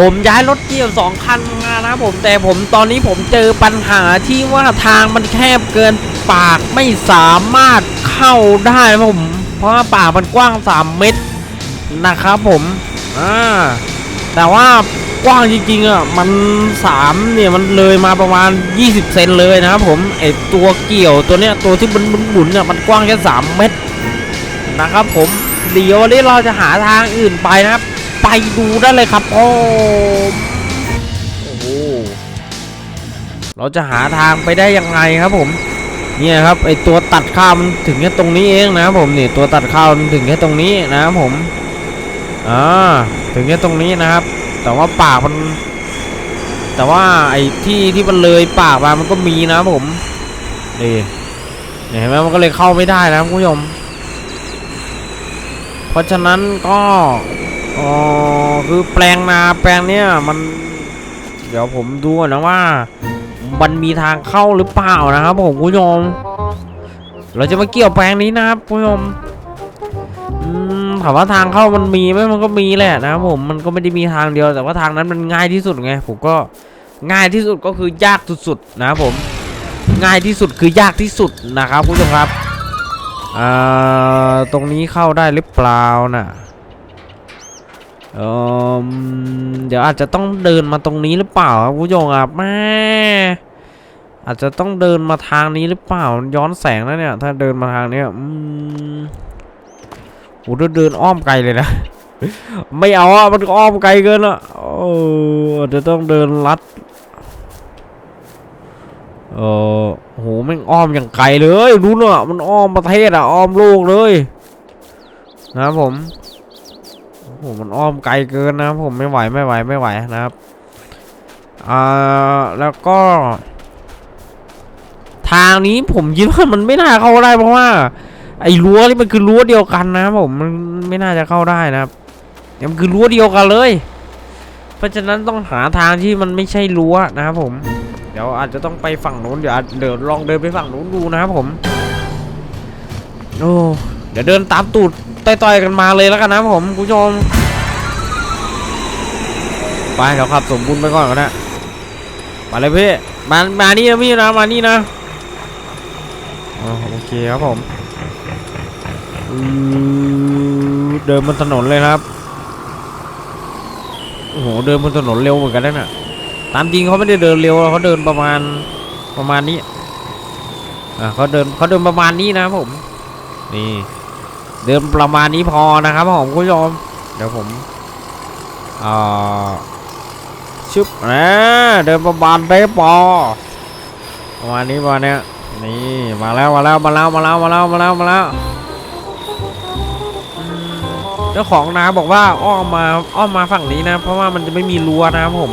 ผมย้ายรถเกี่ยวสองคันมานะผมแต่ผมตอนนี้ผมเจอปัญหาที่ว่าทางมันแคบเกินปากไม่สามารถเข้าได้ผม เพราะว่าปากมันกว้าง 3 เมตรนะครับผมอ่าแต่ว่ากว้างจริงๆอะมัน3เนี่ยมันเลยมาประมาณ 20 เซนเลยนะครับผมไอตัวเกี่ยวตัวเนี้ยตัวที่มันหมุนเนี่ยมันกว้างแค่3เมตรนะครับผมเดี๋ยววันนี้เราจะหาทางอื่นไปนะครับ ไปดูได้เลยครับผมโอ้โหเราจะหาทางไปได้ยังไงครับผมเนี่ยครับไอตัวตัดข้าวมันถึงแค่ตรงนี้เองนะครับผมนี่ตัวตัดข้าวมันถึงแค่ตรงนี้นะครับผมอ่าถึงแค่ตรงนี้นะครับ แต่ว่าปากมัน แต่ว่าไอที่ที่มันเลยปากมามันก็มีนะครับผมนี่เนี่ยเห็นไหมมันก็เลยเข้าไม่ได้นะครับคุณผู้ชมเพราะฉะนั้นก็ อ๋อคือแปลงนาแปลงเนี้ยมัน เดี๋ยวผมดูนะว่า มันมีทางเข้าหรือเปล่านะครับผมคุณผู้ชม เราจะมาเกี่ยวแปลงนี้นะครับคุณผู้ชมถามว่าทางเข้ามันมีไหมมันก็มีแหละนะครับผมมันก็ไม่ได้มีทางเดียว แต่ว่าทางนั้นมันง่ายที่สุดไงผมก็ง่ายที่สุดก็คือยากสุดๆนะครับผมง่ายที่สุดคือยากที่สุดนะครับคุณผู้ชมครับอ่าตรงนี้เข้าได้หรือเปล่าน่ะ เออเดี๋ยวอาจจะต้องเดินมาตรงนี้หรือเปล่าครับคุณผู้ชมครับแม่อาจจะต้องเดินมาทางนี้หรือเปล่า ย้อนแสงแล้วเนี่ย ถ้าเดินมาทางเนี้ยอืมโหเดินเดินอ้อมไกลเลยนะ ไม่เอาอะมันอ้อมไกลเกินอะโอ้จจะต้องเดินลัดเออโหแม่งอ้อมอย่างไกลเลยรู้เนอะมันอ้อมประเทศอะอ้อมโลกเลย นะครับผม โหมันอ้อมไกลเกินนะครับผมไม่ไหวไม่ไหวไม่ไหวนะครับอ่าแล้วก็ ทางนี้ผมคิดว่ามันไม่น่าเข้าได้เพราะว่า ไอ้รั้วนี่มันคือรั้วเดียวกันนะผมมันไม่น่าจะเข้าได้นะครับมันคือรั้วเดียวกันเลย เพราะฉะนั้นต้องหาทางที่มันไม่ใช่รั้วนะครับผม เดี๋ยวอาจจะต้องไปฝั่งนู้นเดี๋ยวเดี๋ยวลองเดินไปฝั่งนู้นดูนะครับผมโอ้เดี๋ยวเดินตามตูด ต่อยๆกันมาเลยแล้วกันนะผมคุณผู้ชมไปเดี๋ยวขับสมบูรณ์ไปก่อนก็ได้มาเลยพี่มามานี่นะพี่นะมานี่นะโอเคครับผมเดินบนถนนเลยครับโอ้โหเดินบนถนนเร็วเหมือนกันนะเนี่ยตามจริงเขาไม่ได้เดินเร็วเขาเดินประมาณประมาณนี้อ่าเขาเดินเขาเดินประมาณนี้นะผมนี่ เดินประมาณนี้พอนะครับผมคุณผู้ชมเดี๋ยวผมอ่าชึบนะเดินประมาณได้พอประมาณนี้ประมาณเนี้ยนี่มาแล้วมาแล้วมาแล้วมาแล้วมาแล้วมาแล้วมาแล้วเจ้าของนาบอกว่าอ้อมมาอ้อมมาฝั่งนี้นะ เพราะว่ามันจะไม่มีรั้วนะครับผม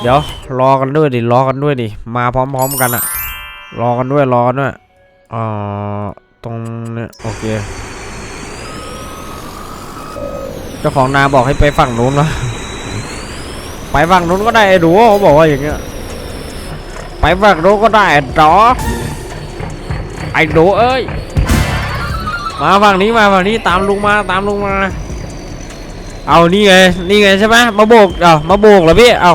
เดี๋ยวรอกันด้วยดิรอกันด้วยดิมาพร้อม ๆ กันอะรอกันด้วยรอกันด้วยอ่า ตรงเนี้ยโอเค เจ้าของนาบอกให้ไปฝั่งนู้นวะไปฝั่งนู้นก็ได้ไอ้ดูเขาบอกว่าอย่างเงี้ย ไปฝั่งนู้นก็ได้ไอ้ดอไอ้ดูเอ้ย มาฝั่งนี้มาฝั่งนี้ตามลุงมาตามลุงมา เอานี่ไงนี่ไงใช่ไหมมาโบกเอามาโบกเหรอพี่เอา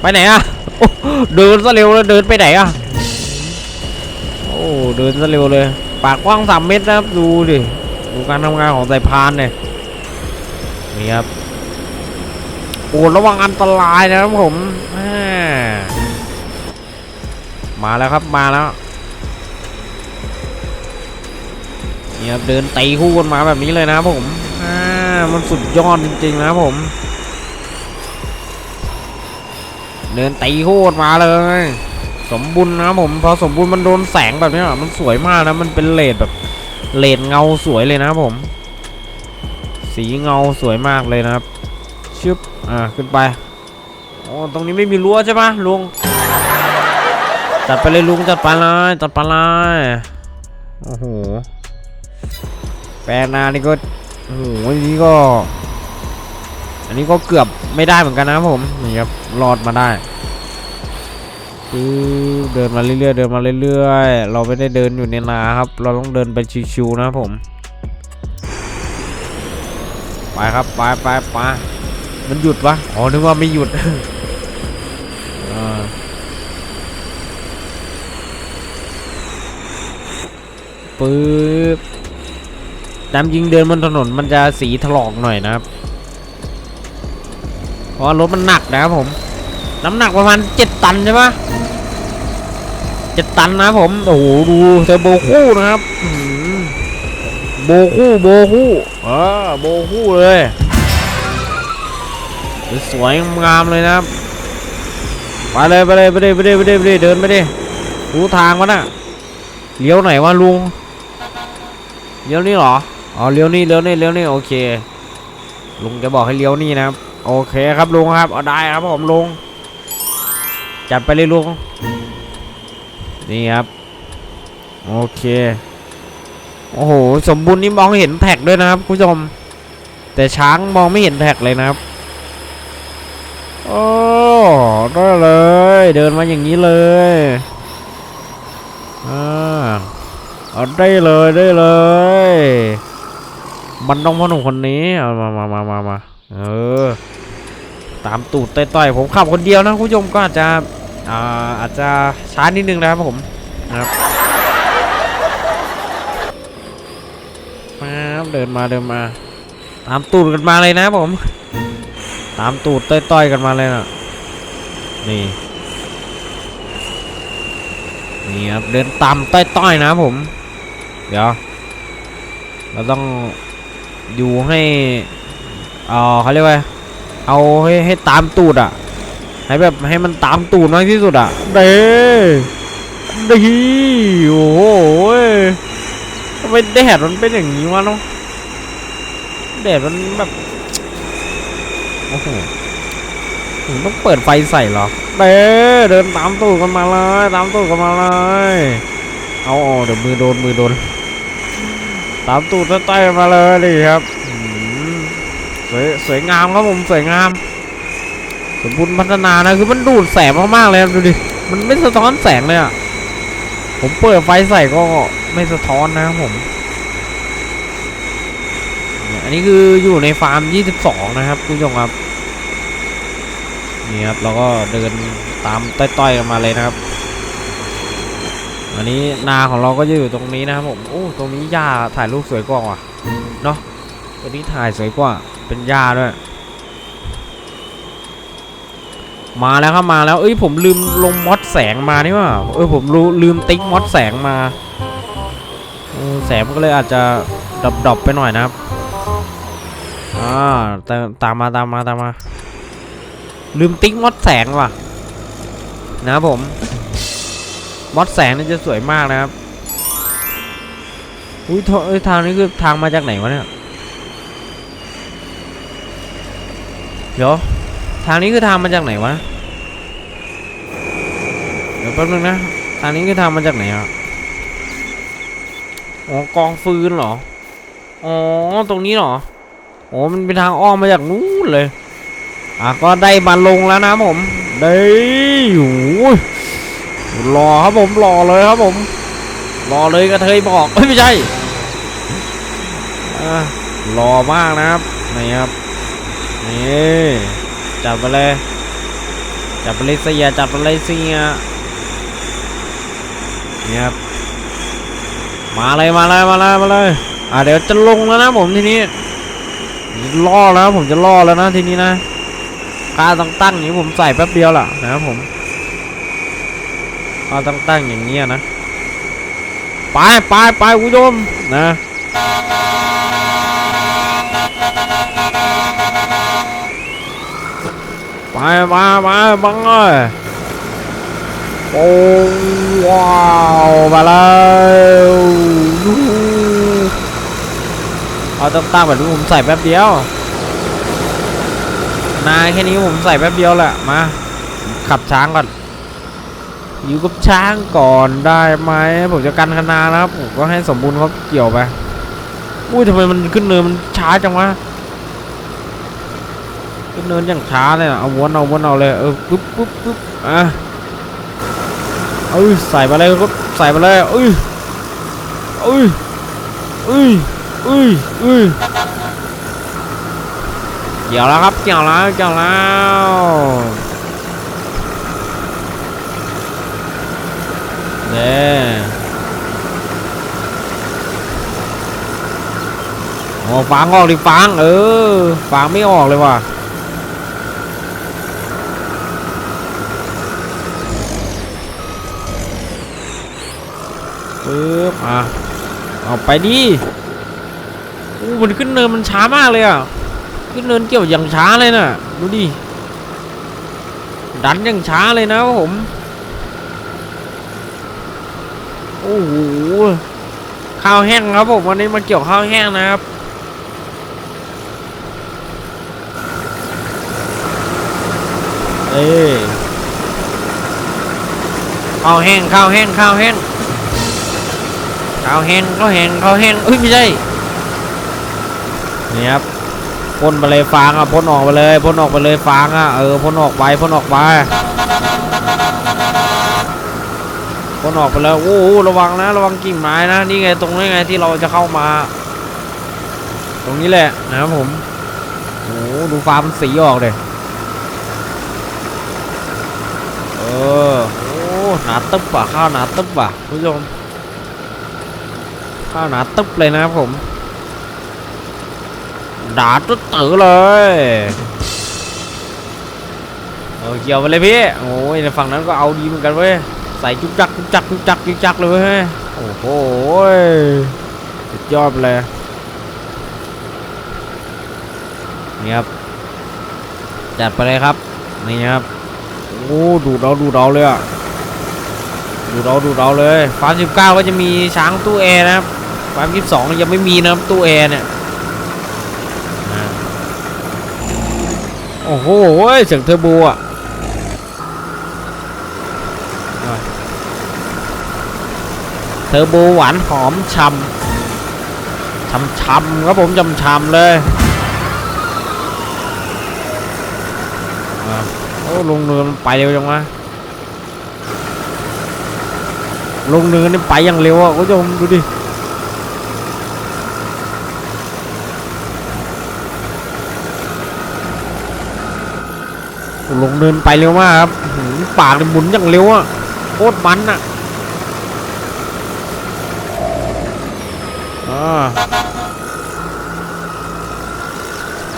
ไปไหนอะเดินซะเร็วเลยเดินไปไหนอะโอ้เดินซะเร็วเลย ปากกว้างสามเมตรนะครับดูดิดูการทำงานของสายพานเนี่ยนี่ครับโอ้ระวังอันตรายนะครับผมมาแล้วครับมาแล้วนี่ครับเดินตีคู่กันมาแบบนี้เลยนะครับผมอ่ามันสุดยอดจริงๆนะครับผม เดินตีโคตรมาเลย สมบูรณ์นะผมพอสมบูรณ์มันโดนแสงแบบนี้อะมันสวยมากนะ มันเป็นเลดแบบเลดเงาสวยเลยนะผม สีเงาสวยมากเลยนะครับชึบอ่าขึ้นไปโอ้ตรงนี้ไม่มีรั้วใช่ปะลุงจัดไปเลยลุงจัดไปเลยจัดไปเลยโอ้โหแปลนานี่ก็โอ้โหอันนี้ก็ อันนี้ก็เกือบไม่ได้เหมือนกันนะผมนี่ครับรอดมาได้ เดินมาเรื่อยๆเดินมาเรื่อยๆ เราไม่ได้เดินอยู่ในนาครับ เราต้องเดินไปชิวๆนะผม ไปครับไปไปไปมันหยุดวะอ๋อนึกว่าไม่หยุดปึ๊บน้ำยิงเดินบนถนนมันจะสีถลอกหน่อยนะครับ เพราะรถมันหนักนะครับผม น้ำหนักประมาณเจ็ดตันใช่ปะเจ็ดตันนะผม โอ้โห ดูเทอร์โบคู่นะครับโบคู่โบคู่เออโบคู่เลย สวยงามเลยนะครับไปเลยไปเลยไปเลยไปเลยไปเลยไปเลยเดินไปดิรู้ทางวะน่ะเลี้ยวไหนวะลุงเลี้ยวนี่เหรออ๋อเลี้ยวนี่เลี้ยวนี่เลี้ยวนี่โอเค ลุงจะบอกให้เลี้ยวนี่นะครับ โอเคครับลุงครับเอาได้ครับผมลุง จัดไปเลยลุงนี่ครับ โอเค โอ้โห สมบูรณ์นี่มองเห็นแท็กด้วยนะครับคุณผู้ชม แต่ช้างมองไม่เห็นแท็กเลยนะครับโอ้ได้เลย เดินมาอย่างนี้เลยอ่าเอาได้เลยได้เลย มันต้องพ่อหนุ่มคนนี้เอามามามามามาเออ ตามตูดต่อยๆผมขับคนเดียวนะคุณผู้ชมก็อาจจะอ่าอาจจะช้านิดนึงนะครับผมนะครับมาเดินมาเดินมา ตามตูดกันมาเลยนะผม ตามตูดต่อยๆกันมาเลยนะนี่นี่ครับเดินตามต้อยๆนะผม เดี๋ยว เราต้องอยู่ให้เออเขาเรียกว่า เอาให้ให้ตามตูดอะ ให้แบบให้มันตามตูดน้อยที่สุดอะ เด้ดีโอ้โหทำไมแดดมันเป็นอย่างนี้วะเนาะแดดมันแบบโอ้โหถึงต้องเปิดไฟใส่เหรอเด้เดินตามตูดกันมาเลยตามตูดกันมาเลยเอาเอาเดี๋ยวมือโดนมือโดนตามตูดใต้ๆมาเลยดิครับอืมส วยสวยงามครับผมสวยงาม สมบูรณ์พัฒนานะคือมันดูดแสงมากๆเลยครับดูดิมันไม่สะท้อนแสงเลยอะผมเปิดไฟใส่ก็ไม่สะท้อนนะครับผมอันนี้คืออยู่ในฟาร์ม 22 นะครับคุณผู้ชมครับนี่ครับเราก็เดินตามต้อยๆกันมาเลยนะครับ อันนี้นาของเราก็จะอยู่ตรงนี้นะครับผมโอ้ตรงนี้หญ้าถ่ายรูปสวยกว่าว่ะเนาะตัวนี้ถ่ายสวยกว่า เป็นหญ้าด้วย มาแล้วครับมาแล้วเอ้ยผมลืมลงมอดแสงมานี่ว่าเออผมรู้ลืมติ๊กมอดแสงมาแสงมันก็เลยอาจจะดรอปๆไปหน่อยนะครับอ่าตามตามมาตามมาตามมาลืมติ๊กมอดแสงว่ะ นะผม มอดแสงนี่จะสวยมากนะครับอุ้ยทเอ้ยทางนี้คือทางมาจากไหนวะเนี่ย เดี๋ยวทางนี้คือทางมาจากไหนวะ เดี๋ยวแป๊บนึงนะ ทางนี้คือทางมาจากไหนอะ อ๋อกองฟืนเหรอ อ๋อตรงนี้เหรอ อ๋อมันเป็นทางอ้อมมาจากนู้นเลย อะก็ได้มาลงแล้วนะผมได้โอ้ยรอครับผมรอเลยครับผม รอเลยกระเทยบอกเอ้ยไม่ใช่อ่ารอมากนะครับนี่ครับ นี่จับไปเลย จับไปเลยเสียจับไปเลยเสียนี่ครับมาเลยมาเลยมาเลยมาเลยอ่าเดี๋ยวจะลงแล้วนะผมทีนี้ล่อแล้วผมจะล่อแล้วนะทีนี้นะค่าตั้งตั้งอย่างนี้ผมใส่แป๊บเดียวล่ะนะครับผมเอาตั้งตั้งอย่างเงี้ยนะไปไปไปคุณผู้ชมนะ ไปมามาบังเลยโอ้ว้าวมาแล้วยูเอาตั้งตั้งแบบนี้ผมใส่แป๊บเดียว นาแค่นี้ผมใส่แป๊บเดียวแหละมาขับช้างก่อนอยู่กับช้างก่อนได้ไหมผมจะกันคณานะครับผมก็ให้สมบูรณ์เขาเกี่ยวไปอุ้ยทำไมมันขึ้นเนินมันช้าจังวะ ขึ้นเนินอย่างช้าเลยอะเอาวนเอาวนเอาเลยเออปุ๊บปุ๊บปุ๊บอะเอ้ยใส่ไปเลยก็ใส่ไปเลยเอ้ยเอ้ยเอ้ยเอ้ยเอ้ยเกี่ยวแล้วครับเกี่ยวแล้วเกี่ยวแล้วเด้โอ้ฟังออกดิฟังเออฟังไม่ออกเลยว่ะ ปึ๊บอะเอาไปดิอู้มันขึ้นเนินมันช้ามากเลยอะ ขึ้นเนินเกี่ยวอย่างช้าเลยน่ะ ดูดิ ดันอย่างช้าเลยนะครับผม โอ้โห ข้าวแห้งครับผมวันนี้มาเกี่ยวข้าวแห้งนะครับเอ้ยข้าวแห้งข้าวแห้งข้าวแห้ง ขาแห้งข้าแห้งข้าแห้งเอ้ยไม่ใช่นี่ครับพ่นไปเลยฟางอะพ่นออกไปเลยพ่นออกไปเลยฟางอะเออพ่นออกไปพ่นออกไปพ่นออกไปเลยโอ้ระวังนะ ระวังกิ่งไม้นะนี่ไงตรงนี้ไงที่เราจะเข้ามา ตรงนี้แหละนะครับผมโอ้ดูฟาร์มสีออกเลยเออโอ้หนาตึ๊บอะข้าวหนาตึ๊บอะคุณผู้ชม ข้าวหนาตึ๊บเลยนะครับผมด่าตุ๊ดตือเลยเออเกี่ยวไปเลยพี่โอ้ยในฝั่งนั้นก็เอาดีเหมือนกันเว้ยใส่จุกจักจุกจักจุกจักจุกจักเลยเว้ยโอ้โหสุดยอดเลยนี่ครับจัดไปเลยครับนี่ครับโอ้ดูดเอาดูดเอาเลยอะดูดเอาดูดเอาเลยฟาร์มสิบเก้าก็จะมีช้างตู้แอร์นะครับ ฟาร์มยี่สิบสองยังไม่มีนะครับตู้แอร์เนี่ยโอ้โหเสียงเทอร์โบอะเทอร์โบหวานหอมฉ่ำฉ่ำฉ่ำครับผมฉ่ำฉ่ำเลยโอ้ลงเนินไปเร็วจังวะลงเนินนี่ไปอย่างเร็วอะคุณผู้ชมดูดิ เนินไปเร็วมากครับหือปากหมุนอย่างเร็วอะโคตรมันอะอ่า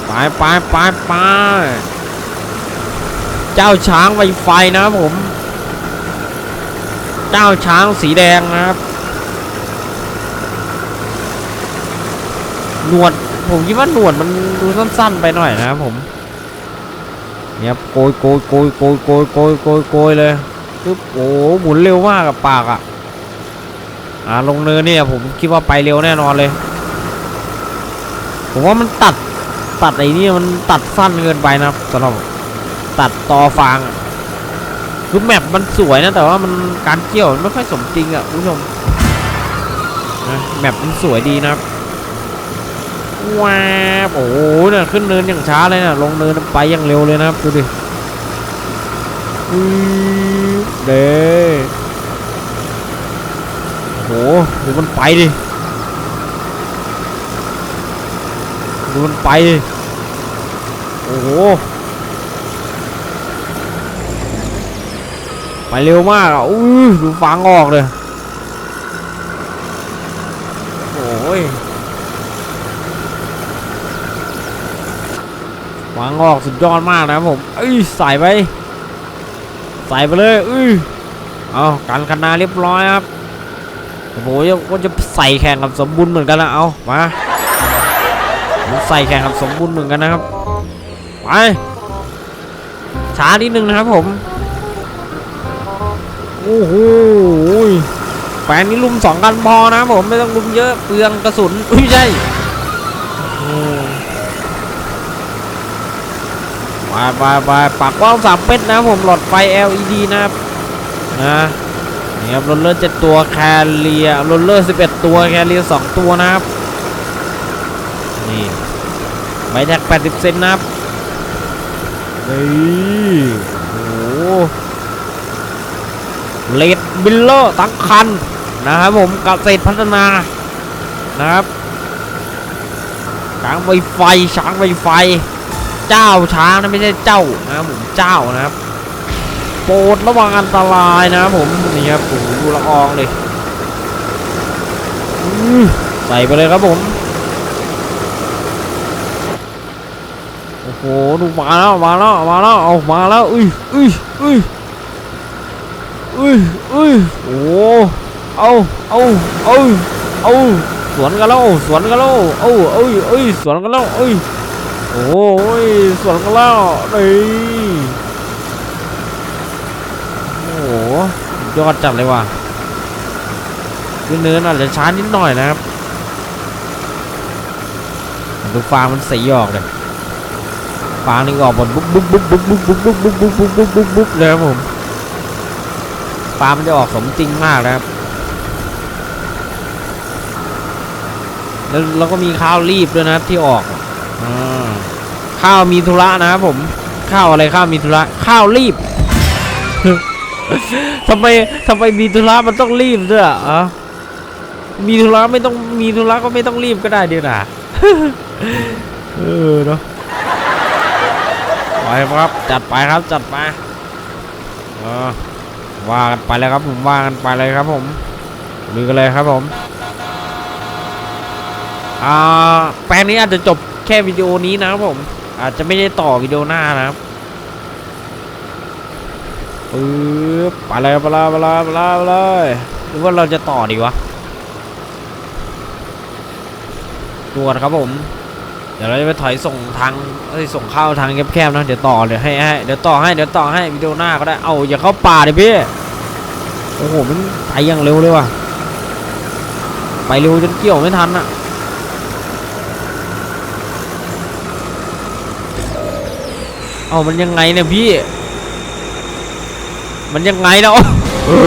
ไปไปไปไปเจ้าช้างไวไฟนะครับผม เจ้าช้างสีแดงนะครับหนวดผมคิดว่าหนวดมันดูสั้น ๆ ไปหน่อยนะครับผม เนี่ยโกยโกยโกยโกยโกยโกยโกยโกยเลยปึ๊บโอ้โหหมุนเร็วมากกับปากอะอ่าลงเนินเนี่ยผมคิดว่าไปเร็วแน่นอนเลย ผมว่ามันตัดตัดไอ้นี่มันตัดสั้นเกินไปนะครับสำหรับตัดต่อฟางคือแมปมันสวยนะแต่ว่ามันการเกี่ยวมันไม่ค่อยสมจริงอะคุณผู้ชมนะแมปมันสวยดีนะครับ ว้าวโอ้โหเนี่ยขึ้นเนินอย่างช้าเลยนะลงเนินไปอย่างเร็วเลยนะครับดูดิเด้โอ้โหดูมันไปดิดูมันไปดิโอ้โหไปเร็วมากอะอู้ดูฟังออกเลยโอ้ย วางออกสุดยอดมากนะครับผมเอ้ยใส่ไป ใส่ไปเลยเอ้ยเอาการคณาเรียบร้อยครับโอ้โหก็จะใส่แข่งกับสมบูรณ์เหมือนกันนะเอามาใส่แข่งกับสมบูรณ์เหมือนกันนะครับไปช้านิดนึงนะครับผมโอ้โหแปลนนี้ลุมสองกันพอนะผมไม่ต้องลุมเยอะเปลืองกระสุนอุ้ยไม่ใช่ ไปไปไปปากกว้างสามเม็ดนะผมหลอดไฟ LED นะครับนะนี่ครับโรลเลอร์เจ็ดตัวแคเรียโรลเลอร์สิบเอ็ดตัวแคเรียสองตัวนะครับนี่ใบแท็กแปดสิบเซนนะครับนี่โอ้โหเลดบิลเลอร์ทั้งคันนะครับผมเกษตรพัฒนานะครับช้างไวไฟช้างไวไฟ เจ้าช้างนะไม่ใช่เจ้านะครับผมเจ้านะครับ โปรดระวังอันตรายนะครับผมนี่ครับโอ้โหดูละอองเลยใส่ไปเลยครับผมโอ้โหดูมาแล้วมาแล้วมาแล้วเอามาแล้วอุ้ยอุ้ยอุ้ยอุ้ยอุ้ยโอ้เอาเอาเอาเอาสวนกันแล้วสวนกันแล้วเอาเอ้ยเอ้ยสวนกันแล้วเอ้ย โอ้ยสวนกันแล้วนี่โอ้โหยอดจัดเลยว่ะขึ้นเนินอาจะช้านิดหน่อยนะครับดูฟางมันสีออกเลยฟางนี่ออกหมดบุ๊บบุ๊บบุ๊บบุ๊บบุ๊บบุ๊บบุ๊บบุ๊บบุ๊บบุ๊บบุ๊บบุ๊บเลยครับผมฟางมันจะออกสมจริงมากนะครับแล้วเราก็มีข้าวรีบด้วยนะที่ออก ข้าวมีธุระนะครับผม ข้าวอะไรข้าวมีธุระ ข้าวรีบทำไมทำไมมีธุระมันต้องรีบด้วยอะอะมีธุระไม่ต้องมีธุระก็ไม่ต้องรีบก็ได้เดียวนะเออเนาะไปครับจัดไปครับจัดไปเออว่ากันไปเลยครับผมว่ากันไปเลยครับผมลุยกันเลยครับผมอ่าแปลงนี้อาจจะจบ แค่วิดีโอนี้นะครับผม อาจจะไม่ได้ต่อวิดีโอหน้านะครับปึ๊บไปเลยไปเลยไปเลยไปเลยไปเลยหรือว่าเราจะต่อดีวะตรวจครับผม เดี๋ยวเราจะไปถอยส่งทางส่งเข้าทางแคบๆนะเดี๋ยวต่อเดี๋ยวให้ให้เดี๋ยวต่อให้เดี๋ยวต่อให้วิดีโอหน้าก็ได้เอาอย่าเข้าป่าดิพี่โอ้โหมันไปอยังเร็วเลยว่ะไปเร็วจนเกี่ยวไม่ทันอะ เอามันยังไงเนี่ยพี่ มันยังไงนะเอา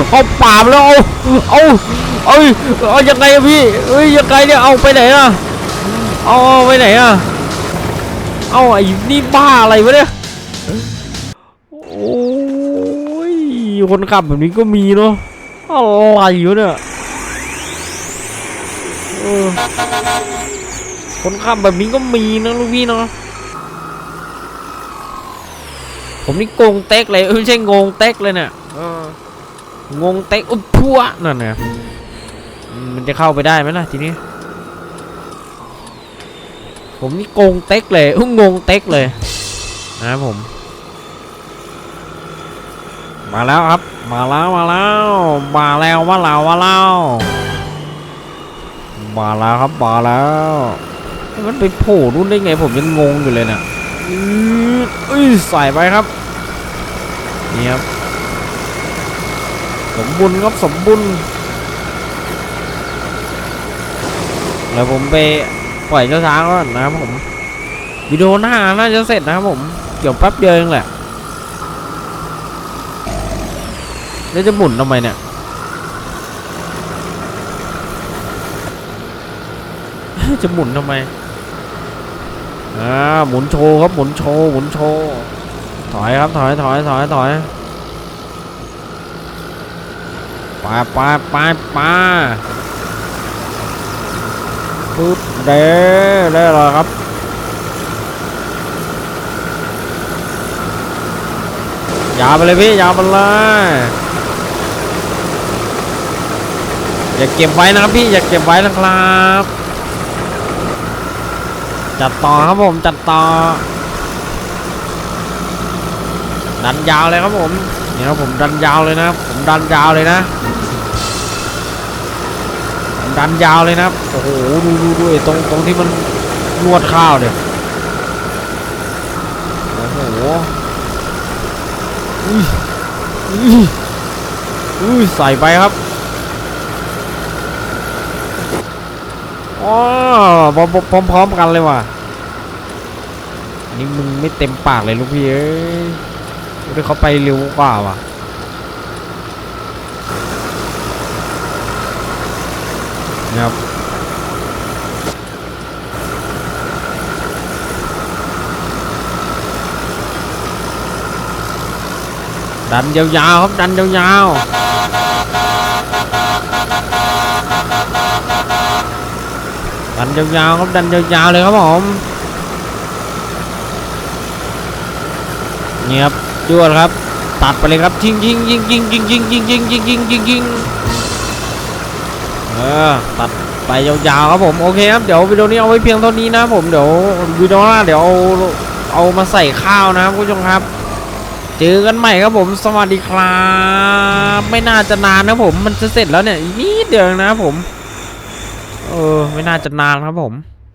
เอาป่ามาแล้วเอาเอาเอาเอายังไงอะพี่เอ้ยยังไงเนี่ยเอาไปไหนอะเอาเอาไปไหนอะเอาไอ้นี่บ้าอะไรวะเนี่ยโอ้ยคนขับแบบนี้ก็มีเนาะอะไรวะเนี่ยเออคนขับแบบนี้ก็มีนะลูกพี่เนาะ ผมนี่โกงเต็กเลยเอ้ยไม่ใช่งงเต็กเลยเนี่ยเอองงเต็กอุ๊บพัวนั่นเนี่ยอืมมันจะเข้าไปได้ไหมล่ะทีนี้ ผมนี่โกงเต็กเลยอุ้งงงเต็กเลยนะครับผม มาแล้วครับ มาแล้วมาแล้วมาแล้วมาแล้วมาแล้วมาแล้วครับมาแล้ว มันไปโผล่นู่นได้ไงผมยังงงอยู่เลยเนี่ย อืดอุ้ยใส่ไปครับ นี่ครับ สมบุญครับสมบุญแล้วผมไปปล่อยเจ้าช้างก่อนนะครับผมวิดีโอหน้าน่าจะเสร็จนะครับผมเดี๋ยวแป๊บเดียวเองแหละแล้วจะหมุนทำไมเนี่ยจะหมุนทำไม อ่าหมุนโชว์ครับหมุนโชว์หมุนโชว์ถอยครับถอยถอยถอยถอยไปไปไปไปปึ๊บเด้ได้เลยครับยาวไปเลยพี่ยาวไปเลยอย่าเก็บไว้นะครับพี่อย่าเก็บไว้นะครับ จัดต่อครับผมจัดต่อดันยาวเลยครับผมนี่ครับผมดันยาวเลยนะผมดันยาวเลยนะผมดันยาวเลยนะครับโอ้โหดูดูดูตรงตรงที่มันนวดข้าวเนี่ยโอ้โหอุ้ยอุ้ยอุ้ยใส่ไปครับ อ๋อพร้อมพร้อมพร้อมกันเลยว่ะนี่มึงไม่เต็มปากเลยลูกพี่เอ้ยเดี๋ยวเขาไปเร็วกว่าว่ะนะครับดันยาวๆครับดันยาวๆ ดันยาวๆครับดันยาวๆเลยครับผมนี่ครับจวดครับ ตัดไปเลยครับยิงยิงยิงยิงยิงยิงยิงยิงยิงยิงยิงยิงเออตัดไปยาวๆครับผมโอเคครับเดี๋ยววิดีโอนี้เอาไว้เพียงเท่านี้นะผมเดี๋ยววิดีโอหน้าเดี๋ยวเอาเอามาใส่ข้าวนะครับคุณผู้ชมครับเจอกันใหม่ครับผมสวัสดีครับ ไม่น่าจะนานนะผมมันจะเสร็จแล้วเนี่ยนิดเดียวนะครับผม เออ ไม่น่าจะนานครับผม